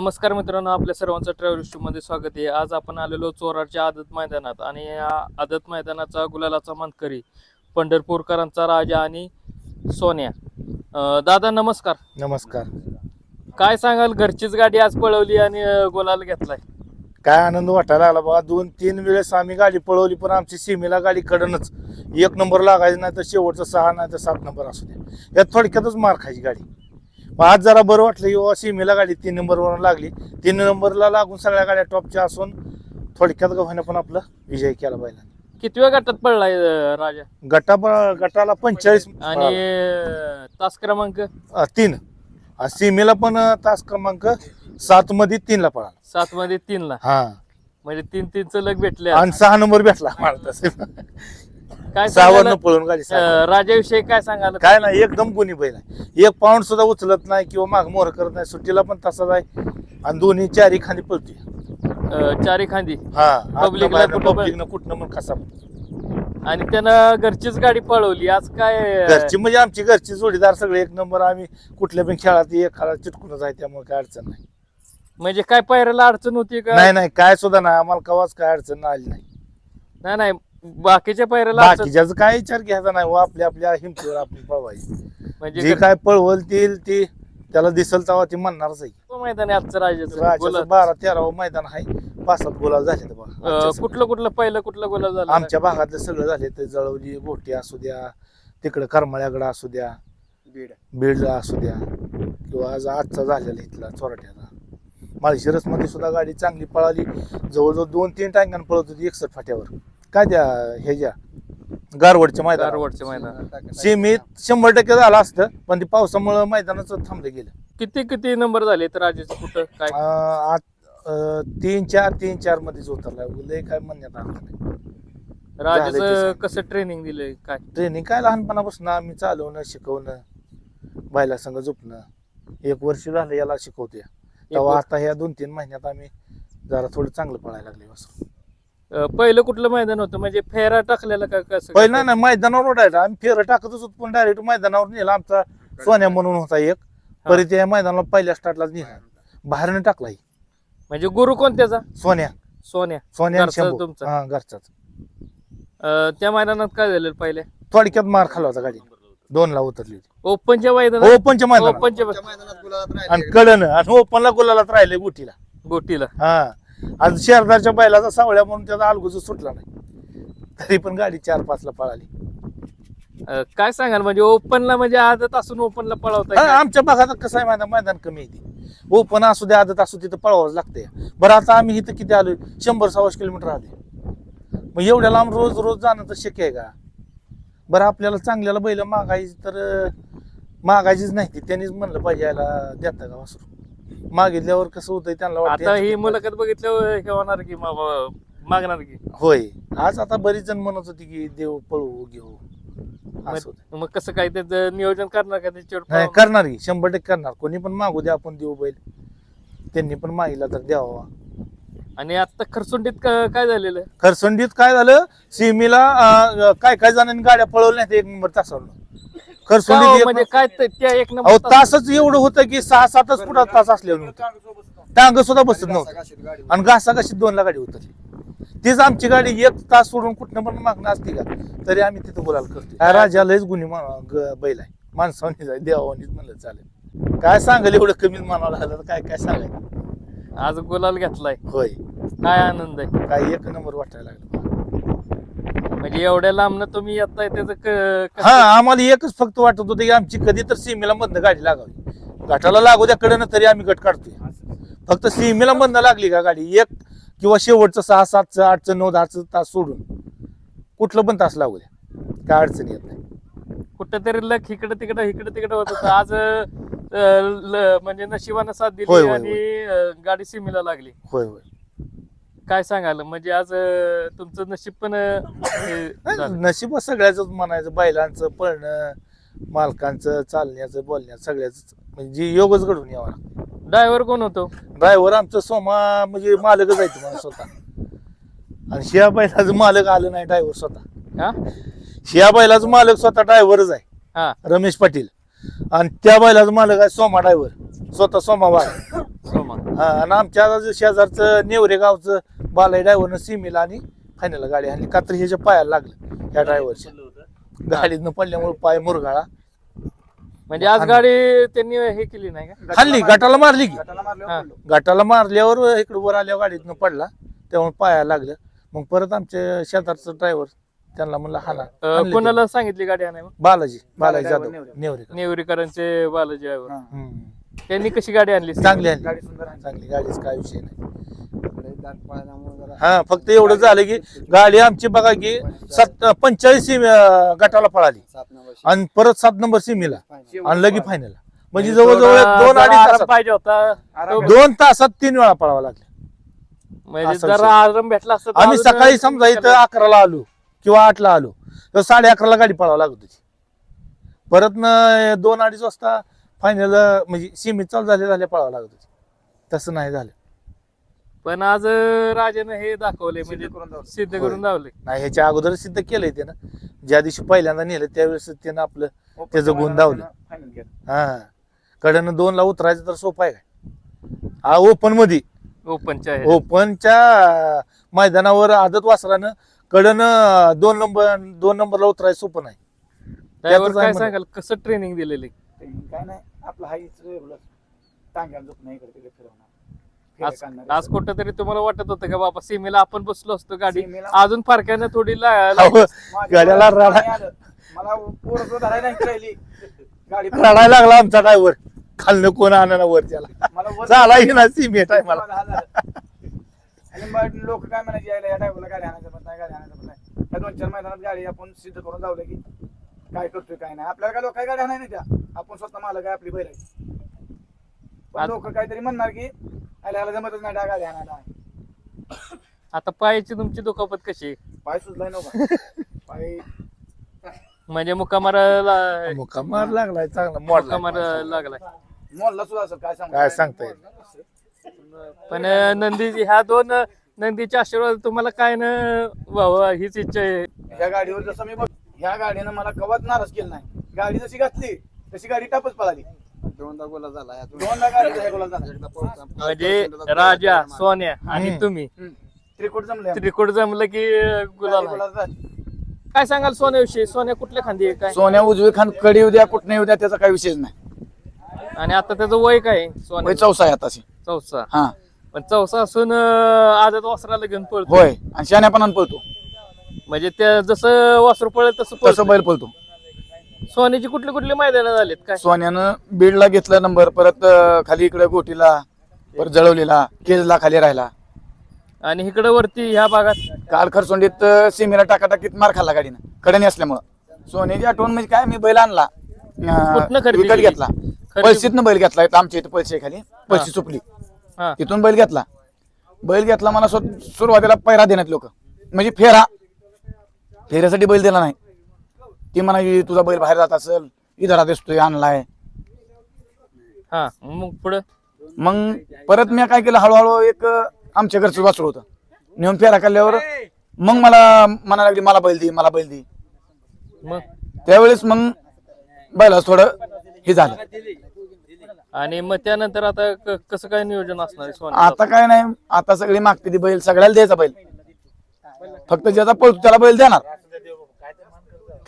नमस्कार मित्रांनो आपल्या सर्वांचं ट्रॅव्हलमध्ये स्वागत आहे. आज आपण आलेलो चोराडच्या आदत मैदानात आणि या आदत मैदानाचा गुलालाचा मानकरी पंढरपूरकरांचा राजा आणि सोन्या. अं, दादा नमस्कार. नमस्कार. काय सांगाल घरचीच गाडी आज पळवली आणि अं, गुलाल घेतलाय? काय आनंद वाटायला लागला बघा दोन तीन वेळेस आम्ही गाडी पळवली पण आमची सीमेला गाडी कडनच. एक नंबर लागायचं नाही तर शेवटचं सहा नाही तर सात नंबर असू द्या यात थोडक्यातच मार खायची गाडी. मग आज जरा बरं वाटलं की बाबा सीमेला गाडी तीन नंबरवर लागली. तीन नंबरला लागून सगळ्या गाड्या टॉपच्या असून थोडक्यात गव्हाने पण आपला विजय केला पाहिजे कितव्या गटात पडलाय अं, राजा? गटा गटाला पंचेचाळीस आणि अं, तास क्रमांक? अं, तीन. अं, सीमेला पण अं, तास क्रमांक सात मध्ये तीनला पळाला. सात मध्ये तीन ला हा. म्हणजे तीन तीनच लग भेटले आणि सहा नंबर भेटला मला तसे. काय सहावरनं पळून गाडी सहा अं, राजाविषयी काय सांगाल काय नाही एकदम गुन्हे बैल आहे. एक पाऊंड सुद्धा उचलत नाही किंवा माग मोर करत नाही. सुट्टीला पण तसाच आहे. आणि दोन्ही चारी खाली पळते. अं, चारी खांदी? हा Public ला कुठं पण- पब्लिक कुठनं मग कसा आणि त्यानं घरचीच गाडी पळवली. आज काय अं, घरची म्हणजे आमची घरची जोडीदार सगळे एक नंबर. आम्ही कुठल्या पण खेळात एक खेळात चिटकूनच आहे त्यामुळे काय अडचण नाही. म्हणजे काय पायऱ्याला अडचण होती का? नाही नाही काय सुद्धा नाही. आम्हाला कवाच काय अडचण आली नाही. नाही नाही. बाकीच्या पायऱ्याला बाकीच्याच काय विचार घ्यायचा नाही. व आपल्या आपल्या हिमतीवर आपण पळवायची म्हणजे जे काय पळवल ती ती त्याला दिसल तेव्हा ती म्हणणारच आहे. कोणतं मैदान आहे आजचं राजाचं. राजाचं बोला. बारा तेरावं मैदान आहे. पाच सात गोला झाले तर बघा अं, आजच्या कुठलं कुठलं पहिलं कुठलं गोला झालं? आमच्या भागातलं सगळं झाले ते जळवली गोटी असू द्या तिकडं करमाळ्याकडं असू द्या बीडला असू द्या किंवा आज आजचा झालेला इथला चोराट्याचा. माळशिरसमध्ये सुद्धा गाडी चांगली पळाली. जवळजवळ दोन तीन टांग्यानं पळत होती एकसठ फाट्यावर. काय त्या ह्याच्या गारवडच्या मैदान? गारवडचं मैदान. सीमित शंभर टक्के झालं असतं पण ते पावसामुळं मैदानाचं थांबलं गेलं. किती किती नंबर झाले तर राजाचं कुठं काय? अं, आत अं, तीन चार तीन चार मध्येच उतरला लय काय म्हणण्यात आलं नाही. राजाचं झालं कसं ट्रेनिंग दिलंय काय? ट्रेनिंग काय लहानपणापासून आम्ही चालवणं शिकवणं बायला संग झोपणं. एक वर्ष झालं याला शिकवतोय. तेव्हा वर्ष. आता ह्या दोन तीन महिन्यात आम्ही जरा थोडं चांगलं पळायला लागले वासरू. पहिलं कुठलं मैदान होतं? म्हणजे फेरा टाकलेला का कसं? पहिलं नाही, नाही मैदानावर ओढायचं. आम्ही फेरं टाकतच होतो पण डायरेक्ट मैदानावर नेला. आमचा सोन्या म्हणून होता एक. परत या मैदानाला पहिल्या स्टार्टलाच नेला. बाहेरनं टाकला ही. म्हणजे गुरु कोणत्याचा? सोन्या. सोन्या. सोन्या आणि घरचा शंभू. तुमचा? हा घरचाच. अं, त्या मैदानात काय झालं पहिले? थोडक्यात मार खाल्ला होता गाडी. दोन ला उतरली होती. ओपनच्या मैदानात? ओपनच्या मैदानात. ओपनच्या आणि कडन आणि ओपनला गुलालात राहिले गुटीला. गोटीला. हा. आज शेरदारच्या बैलाचा सावळ्या म्हणून त्याचा अलगूच सुटला नाही. तरी पण गाडी चार पाच ला पळाली. अं, काय सांगाल? म्हणजे ओपनला म्हणजे आदत असून ओपनला हा, पळवताय आमच्या भागात कसं आहे मैदान मैदान कमी येते ओपन असू दे आदत असू तिथं पळवावंच लागतंय. बरं आता आम्ही इथं किती आलोय? शंभर सव्वाशे किलोमीटर आलोय मग एवढ्या लांब रोज रोज जाणं तर शक्य आहे का? बरं आपल्याला चांगल्याला बैल मागायची तर अं, मागायचीच नाही ती. त्यांनीच म्हणलं पाहिजे याला देता का वासरू? मागितल्यावर कसं होतंय त्यांना आता ही मुलाखत बघितल्यावर हे होणार की मा- मागणार की? होय. आज आता बरीच जण म्हणत होती की देव पळवू घेऊ. असं होतं. मग कसं काय त्याचं नियोजन करणार का त्याच्यावर नाही पाव- करणार की. शंभर टक्के करणार. कोणी पण मागू द्या आपण देऊ बैल. त्यांनी पण मागितला तर द्यावा. आणि आता खरसुंडीत का- काय झालेलं? खरसंडीत काय झालं? सीमेला अं, काय काय जणांनी गाड्या पळवल्या नाहीत एक नंबर तासावर का खरसंडीत एक म्हणजे काय ते- त्या एक अहो नंबर तासच एवढं होतं की सहा सातच फुटात तास असल्यावर होतं टांग सुद्धा बसत नव्हतं. आणि घासा कशी दोनला गाडी उतरली तीच आमची गाडी एक तास सोडून कुठनं पण मागणं असते का तरी आम्ही तिथं बोलायला करतो काय राजा लयच गुन्हे मा- ग- बैल आहे. माणसावणी जाय देवावणीच म्हणलं चालेल. काय सांगाल एवढं कमीच म्हणावं लागलं तर काय काय सांगायचं? आज गुलाल घेतलाय. होय. काय आनंद आहे. काय एक नंबर वाटायला लागलं. म्हणजे एवढ्या लांबनं तुम्ही येताय त्याचं क- कसं- हा आम्हाला एकच फक्त वाटत होतं की आमची कधी तर सीमेला मधनं गाडी लागावी. घाटाला लागू द्या कडनं तरी आम्ही गट काढतोय. फक्त सीमेला मधनं लागली का गाडी? एक किंवा शेवटचं सहा सातचं आठचं नऊ दहाचं तास सोडून कुठलं पण तास लागू द्या. काय अडचण येत नाही. कुठेतरी लक इकडे तिकडे इकडे तिकडे होत होतं. आज अं, ल- म्हणजे नशिबानं साथ होय, दिली होय, आणि अं, गाडी सीमेला लागली. होय होय. काय सांगाल म्हणजे आज अं, तुमचं नशीब पण अं, हे झालं. नशीब सगळ्याच म्हणायचं बैलांचं पळणं मालकांचं चालण्याचं बोलण्याचं सगळ्याच म्हणजे योगच घडून यावा. ड्रायव्हर कोण होतो? ड्रायव्हर आमचं सोमा म्हणजे मालकच आहे तुम्हाला स्वतः. आणि शिया बैलाचं मालक आलं नाही ड्रायव्हर स्वतः. हा? शिया बैलाचं मालक स्वतः ड्रायव्हरच आहे. हा. रमेश पाटील. आणि त्या बैलाचं मालक आहे सोमा ड्रायव्हर. स्वतः सोमा बाळ सोमा हा आणि आमच्या शेजारचं नेवरे गावचं बालाई ड्रायव्हरनं सीमेला आणि फायनल गाडी आणली का तर ह्याच्या पायाला लागलं ह्या ड्रायव्हरच्या गाडीतनं पडल्यामुळे पाय मुरगाळा म्हणजे आज गाडी त्यांनी हे केली नाही का खाल्ली गटाला मारली की गटाला मारल्यावर हा. पडलो. गटाला मारल्यावर इकडे वर आल्यावर गाडीतनं पडला त्यामुळे पायाला लागलं मग परत आमच्या शेजारचं ड्रायव्हर त्यांना म्हणलं हाना अ, आणलं ते. कोणाला सांगितली गाडी आणाय मग बालाजी बालाजी जाधव नेवरे. नेवरे नेवरीकरांचे बालाजी ड्रायव्हर हा. हम्म. त्यांनी कशी गाडी आणली चांगली आणली. गाडी सुंदर आहे. चांगली गाडीच काय विषय नाही. हा फक्त एवढं झालं की गाडी आमची बघा की सात पंचेचाळीस सीम अं, गटाला पळाली. सात नंबर आणि परत सात नंबर सीमीला. आणि लगी फायनल म्हणजे जवळजवळ दोन जरा अडीच आराम तासात. पाहिजे होता. दोन तासात तीन वेळा पळावा लागला. म्हणजे असं जरा विषय. आराम भेटला असता तर आम्ही अजून सकाळी समजा इथं अकराला आलो किंवा आठला आलो तर साडे अकराला गाडी पळावं लागत होती. परत न दोन अडीच वाजता फायनल म्हणजे सीमित चालू झाले झाले पळावं लागत होती. तसं नाही झालं. पण आज राजाने हे दाखवले म्हणजे. सिद्ध करून दावले नाही ह्याच्या अगोदर सिद्ध केलंय त्यानं. ज्या दिवशी पहिल्यांदा नेलं त्यावेळेस त्यानं आपलं त्याचं गुण केलं. हा. कडनं दोन ला उतरायचं तर सोपं आहे काय? हा ओपनमध्ये ओपनच्या. ओपनच्या मैदानावर आदत वासरानं कडनं दोन नंबर दोन नंबरला उतरायचं सोपं नाही. काय. सांगाल? कसं ट्रेनिंग दिलेली? काय नाही. आपलं हाईच रेग्युलर टांग्याला झोप नाही इकडे तिकडे फिरवणार आज कुठं तरी तुम्हाला वाटत होतं का बाबा सीमेला आपण बसलो असतो गाडी. अजून फारक्यानं थोडी गाड्याला. मला पोरं धरायला नाही राहिली. गाडी रडायला लागला आमचा ड्रायव्हर खालनं कोण आणा वर त्याला. झाला ना सीमे टायमाला मला झालं. आणि मग लोक काय म्हणायचे या ड्रायव्हरला गाडी आणायचं पण नाही गाडी आणायचं पण नाही. दोन चार मैदानात गाडी आपण सिद्ध करून जावलं की. काय करतोय काय नाही. आपल्याला काय लोक काय गाडी आणाय नाही त्या. आपण स्वतः मालक आहे आपली बैल आहे. पण आत- लोक काहीतरी म्हणणार की आयला याला जमतच नाही गाडी आणायला. आता पायाची तुमची दुखापत कशी आहे? पाय सुजलाय नव्हता पाय म्हणजे मुकामारा मुका मार लागलाय चांगला मोडला मुकामारा लागलाय. मोडला सुद्धा असेल काय सांगू काय सांगता येईल पण अं, नंदी ह्या दोन अं, नंदीचे आशीर्वाद तुम्हाला काय न व्हावं हीच इच्छा आहे. ह्या गाडीवर जसं मी बघ ह्या गाडीनं मला कवच नाराज केलं नाही. गाडी जशी घातली तशी गाडी टापच पळाली. दोनदा गोला झाला दोनदा गाडी झाल्या. म्हणजे राजा सोन्या आणि हम्म. तुम्ही? हम्म. त्रिकोट जमले त्रिकोट जमलं की अं, गुलाल आहे. काय सांगाल सोन्याविषयी? सोन्या कुठल्या खांदी आहे? काय? सोन्या उजवी खान कडी उद्या कुठने उद्या त्याचा काही विषयच नाही. आणि आता त्याचं वय काय? आहे? सोन्या चौसा आहे आताशी चौसा. हा. पण चौसा असून अं, आदत वासराला घेऊन पळतो होय. आणि शहाण्यापणानं पळतो. म्हणजे त्या जसं वासरू पळत तसं बैल पळतो. सोन्याची कुठली कुठली मैदानं झालीत काय? सोन्यानं बीडला घेतला नंबर परत अं, खाली इकडे गोटीला परत जळवलेला केजला खाली राहिला. आणि इकडं वरती ह्या भागात? काल खरसोंडीत अं, सीमेला टाकाटाकीत मार खाल्ला गाडीनं. कडे असल्यामुळं. सोन्याची आठवण म्हणजे काय? मी बैल आणला. अं, कुठनं खरेदी विकत केली? घेतला. खरेदी- पळशीतनं बैल घेतला. इथं आमच्या इथं पळशी आहे खाली. पळशी चुपली हा. तिथून बैल घेतला. बैल घेतला मला सुरुवातीला पैरा देण्यात लोक. म्हणजे फेरा. फेऱ्यासाठी बैल दिला नाही. ती म्हणाली तुझा बैल बाहेर जात असेल इधरा दिसतोय आणलाय. हा मग पुढं? मग परत मी काय केलं हळूहळू एक आमच्या घरचं वासरू होतं. नेऊन फेरा काढल्यावर मग मला म्हणा लागली मला बैल दे मला बैल दे. मग? त्यावेळेस मग बैला थोडं हे झालं. आणि मग त्यानंतर आता क- कसं काय नियोजन असणार आहे सोन्याचं? आता काय नाही आता सगळी मागते ती बैल सगळ्याला द्यायचा बैल. फक्त ज्याचा पळतो त्याला बैल देणार.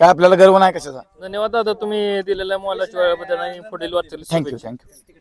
काय आपल्याला गर्व नाही कशाचा? धन्यवाद दादा तुम्ही दिलेल्या मोलाच्या वेळेबद्दल आणि पुढील वाटचाली थँक्यू थँक्यू